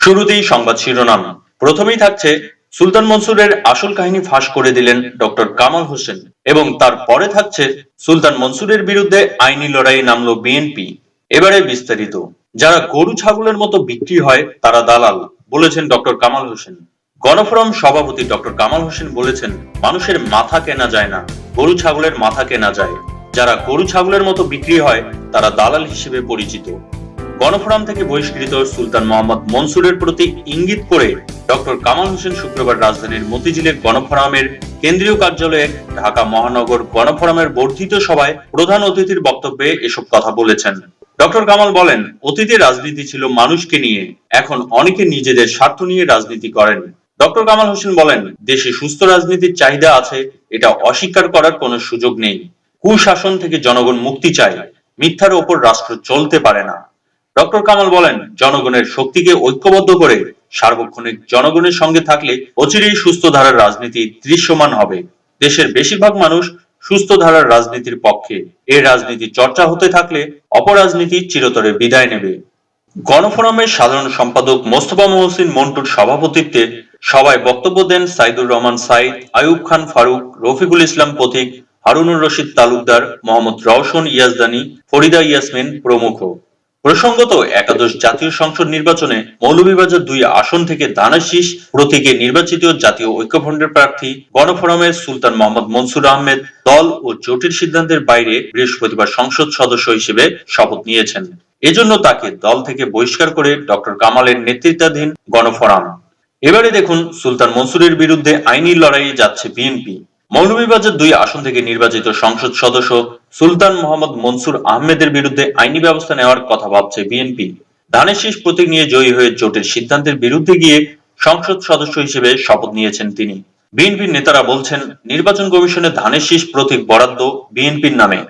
শুরুতেই সংবাদ শিরোনাম। প্রথমেই থাকছে সুলতান মনসুরের আসল কাহিনী ফাঁস করে দিলেন ডক্টর কামাল হোসেন এবং তারপরে থাকছে সুলতান মনসুরের বিরুদ্ধে আইনি লড়াইয়ে নামলো বিএনপি এবারে বিস্তারিত। যারা গরু ছাগলের মতো বিক্রি হয়, তারা দালাল, বলেছেন ডক্টর কামাল হোসেন। গণফোরাম সভাপতি ডক্টর কামাল হোসেন বলেছেন, মানুষের মাথা কেনা যায় না, গরু ছাগলের মাথা কেনা যায়। যারা গরু ছাগলের মতো বিক্রি হয়, তারা দালাল হিসেবে পরিচিত। গণফোরাম থেকে বহিষ্কৃত সুলতান মোহাম্মদ মনসুরের প্রতি ইঙ্গিত করে ডক্টর কামাল হোসেন শুক্রবার রাজধানীর মতিঝিলে গণফোরামের কেন্দ্রীয় কার্যালয়ে ঢাকা মহানগর গণফোরামের বর্ধিত সভায় প্রধান অতিথির বক্তব্যে এসব কথা বলেছেন। ডক্টর কামাল বলেন, অতীতে রাজনীতি ছিল মানুষকে নিয়ে, এখন অনেকে নিজেদের স্বার্থ নিয়ে রাজনীতি করেন। ডক্টর কামাল হোসেন বলেন, দেশে সুস্থ রাজনীতির চাহিদা আছে, এটা অস্বীকার করার কোনো সুযোগ নেই। কুশাসন থেকে জনগণ মুক্তি চায়, মিথ্যার ওপর রাষ্ট্র চলতে পারে না। ডক্টর কামাল বলেন, জনগণের শক্তিকে ঐক্যবদ্ধ করে সার্বক্ষণিক জনগণের সঙ্গে থাকলে অচিরেই সুস্থ ধারার রাজনীতি দৃশ্যমান হবে। দেশের বেশিরভাগ মানুষ সুস্থ ধারার রাজনীতির পক্ষে। এই রাজনীতি চর্চা হতে থাকলে অপরাজনীতি চিরতরে বিদায় নেবে। গণফোরামের সাধারণ সম্পাদক মোস্তফা মহসিন মন্টুর সভাপতিত্বে সভায় বক্তব্য দেন সাইদুর রহমান সাইদ, আয়ুব খান ফারুক, রফিকুল ইসলাম পথিক, হারুনুর রশিদ তালুকদার, মোহাম্মদ রওশন ইয়াজদানি, ফরিদা ইয়াসমিন প্রমুখ। প্রসঙ্গত, একাদশ জাতীয় সংসদ নির্বাচনে মৌলভীবাজার দুই আসন থেকে দানাশিস প্রতীকে নির্বাচিত জাতীয় ঐক্যফ্রন্টের প্রার্থী গণফোরামের সুলতান মোহাম্মদ মনসুর আহমেদ দল ও জোটের সিদ্ধান্তের বাইরে বৃহস্পতিবার সংসদ সদস্য হিসেবে শপথ নিয়েছেন। এজন্য তাকে দল থেকে বহিষ্কার করে ডক্টর কামালের নেতৃত্বাধীন গণফোরাম। এবারে দেখুন, সুলতান মনসুরের বিরুদ্ধে আইনি লড়াইয়ে যাচ্ছে বিএনপি। মৌলভীবাজার দুই আসন থেকে নির্বাচিত সংসদ সদস্য সুলতান মোহাম্মদ মনসুর আহমেদের বিরুদ্ধে আইনি ব্যবস্থা নেওয়ার কথা ভাবছে বিএনপি। ধানের শীষ প্রতীক নিয়ে জয়ী হয়ে জোটের সিদ্ধান্তের বিরুদ্ধে গিয়ে সংসদ সদস্য হিসেবে শপথ নিয়েছেন তিনি। বিএনপির নেতারা বলছেন, নির্বাচন কমিশনে ধানের শীষ প্রতীক বরাদ্দ বিএনপির নামে।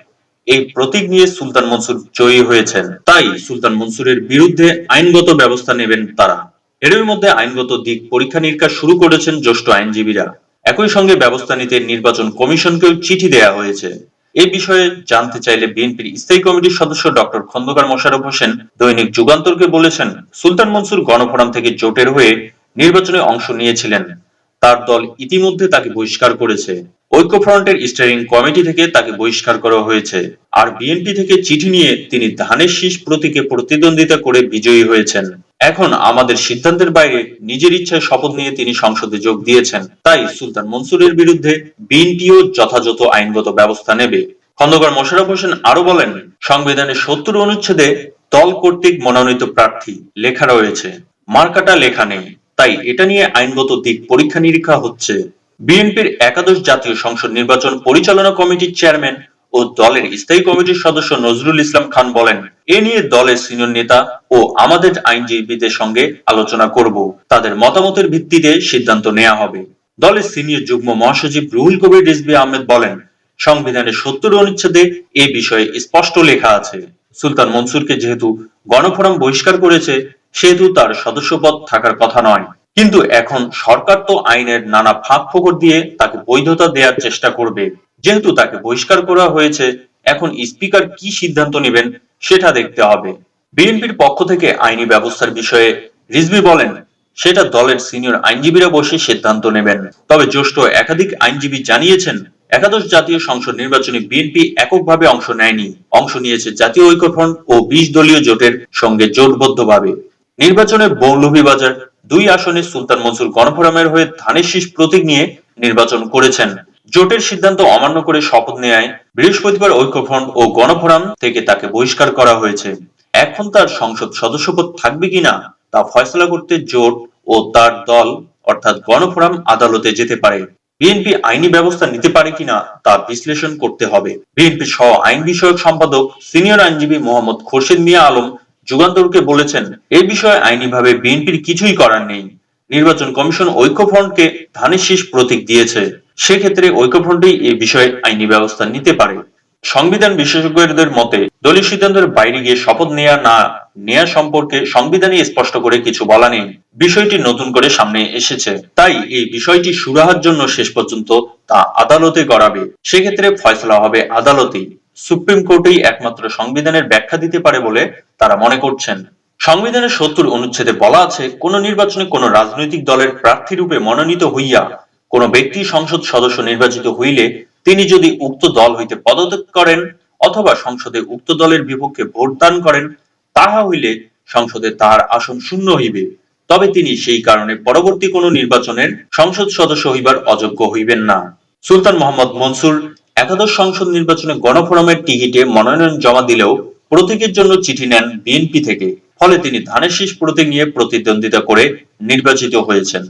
এই প্রতীক নিয়ে সুলতান মনসুর জয়ী হয়েছেন। তাই সুলতান মনসুরের বিরুদ্ধে আইনগত ব্যবস্থা নেবেন তারা। এরই মধ্যে আইনগত দিক পরীক্ষা নিরীক্ষা শুরু করেছেন জ্যেষ্ঠ আইনজীবীরা। একই সঙ্গে ব্যবস্থা নিতে নির্বাচন কমিশনকেও চিঠি দেয়া হয়েছে। এই বিষয়ে জানতে চাইলে বিএনপির স্থায়ী কমিটির সদস্য ডক্টর খন্দকার মোশাররফ হোসেন দৈনিক যুগান্তরকে বলেছেন, সুলতান মনসুর গণফোরাম থেকে জোটের হয়ে নির্বাচনে অংশ নিয়েছিলেন। তার দল ইতিমধ্যে তাকে বহিষ্কার করেছে। ঐক্যফ্রন্টের স্টিয়ারিং কমিটি থেকে তাকে বহিষ্কার করা হয়েছে। আর বিএনপি থেকে চিঠি নিয়ে তিনি ধানের শীষ প্রতীকে প্রতিদ্বন্দ্বিতা করে বিজয়ী হয়েছেন। এখন আমাদের সিদ্ধান্তের বাইরে নিজের ইচ্ছায় শপথ নিয়ে তিনি সংসদে যোগ দিয়েছেন। তাই সুলতান মনসুরের বিরুদ্ধে বিএনপিও যথাযথ আইনগত ব্যবস্থা নেবে। খন্দকার মোশাররফ হোসেন আরও বলেন, সংবিধানের সত্তর অনুচ্ছেদে দল কর্তৃক মনোনীত প্রার্থী লেখা রয়েছে, মার্কাটা লেখা নেই। তাই এটা নিয়ে আইনগত দিক পরীক্ষা নিরীক্ষা হচ্ছে। বিএনপির একাদশ জাতীয় সংসদ নির্বাচন পরিচালনা কমিটির চেয়ারম্যান ও দলের স্থায়ী কমিটির সদস্য নজরুল ইসলাম খান বলেন, এ নিয়ে দলের সিনিয়র নেতা ও আমাদের আইনজীবীদের সঙ্গে আলোচনা করব। তাদের মতামতের ভিত্তিতে সিদ্ধান্ত নেওয়া হবে। দলের সিনিয়র যুগ্ম মহাসচিব রুহুল কবির রিজভী আহমেদ বলেন, সংবিধানের সত্তর অনুচ্ছেদে এ বিষয়ে স্পষ্ট লেখা আছে। সুলতান মনসুরকে যেহেতু গণফোরাম বহিষ্কার করেছে, সেহেতু তার সদস্যপদ থাকার কথা নয়। কিন্তু এখন সরকার তো আইনের নানা ফাঁক ফোকর দিয়ে তাকে বৈধতা দেওয়ার চেষ্টা করবে। যেহেতু তাকে বহিষ্কার করা হয়েছে, এখন স্পিকার কি সিদ্ধান্ত নেবেন সেটা দেখতে হবে। বিএনপির পক্ষ থেকে আইনি ব্যবস্থার বিষয়ে রিজভি বলেন, সেটা দলের সিনিয়র আইনজীবীরা বসে সিদ্ধান্ত নেবেন। তবে জ্যেষ্ঠ একাধিক আইনজীবী জানিয়েছেন, একাদশ জাতীয় সংসদ নির্বাচনে বিএনপি এককভাবে অংশ নেয়নি। অংশ নিয়েছে জাতীয় ঐক্যফ্রন্ট ও বিশ দলীয় জোটের সঙ্গে জোটবদ্ধভাবে। নির্বাচনে মৌলভীবাজার দুই আসনে সুলতান মনসুর গণফোরামের হয়ে ধানের শীষ প্রতীক নিয়ে নির্বাচন করেছেন। জোটের সিদ্ধান্ত অমান্য করে শপথ নেয় বৃহস্পতিবার ঐক্যফ্রন্ট ও গণফোরাম থেকে তাকে বহিষ্কার করা হয়েছে। এখন তার সংসদ সদস্যপদ থাকবে কিনা তা ফয়সলা করতে জোট ও তার দল, অর্থাৎ গণফোরাম, আদালতে যেতে পারে। বিএনপি আইনি ব্যবস্থা নিতে পারে কিনা তা বিশ্লেষণ করতে হবে। বিএনপি সহ আইন বিষয়ক সম্পাদক সিনিয়র আইনজীবী মোহাম্মদ খোরশেদ মিয়া আলম যুগান্তরকে বলেছেন, এ বিষয়ে আইনিভাবে বিএনপির কিছুই করার নেই। নির্বাচন কমিশন ঐক্যফ্রন্টকে ধানের শীষ প্রতীক দিয়েছে। সেক্ষেত্রে ঐক্যফ্রন্টই এই বিষয়ে আইনি ব্যবস্থা নিতে পারে। সংবিধান বিশেষজ্ঞদের মতে, দলীয় সিদ্ধান্তের বাইরে গিয়ে শপথ নেয়া না নেয়া সম্পর্কে সংবিধানে স্পষ্ট করে কিছু বলা নেই। বিষয়টি নতুন করে সামনে এসেছে। তাই এই বিষয়টি সুরাহার জন্য শেষ পর্যন্ত তা আদালতে গড়াবে। সেক্ষেত্রে ফয়সলা হবে আদালতেই। সুপ্রিম কোর্টেই একমাত্র সংবিধানের ব্যাখ্যা দিতে পারে বলে তারা মনে করছেন। সংবিধানের সত্তর অনুচ্ছেদে বলা আছে, কোন নির্বাচনে কোন রাজনৈতিক দলের প্রার্থী রূপে মনোনীত হইয়া কোন ব্যক্তি সংসদ সদস্য নির্বাচিত হইলে তিনি যদি উক্ত দল হইতে পদত্যাগ করেন অথবা সংসদে উক্ত দলের বিপক্ষে ভোটদান করেন, তাহা হইলে সংসদে তাহার আসন শূন্য হইবে। তবে তিনি সেই কারণে পরবর্তী কোন নির্বাচনের সংসদ সদস্য হইবার অযোগ্য হইবেন না। সুলতান মোহাম্মদ মনসুর একাদশ সংসদ নির্বাচনে গণফোরামের টিকিটে মনোনয়ন জমা দিলেও প্রতীকের জন্য চিঠি নেন বিএনপি থেকে। ফলে তিনি ধানের শীষ প্রতীক নিয়ে প্রতিদ্বন্দ্বিতা করে নির্বাচিত হয়েছেন।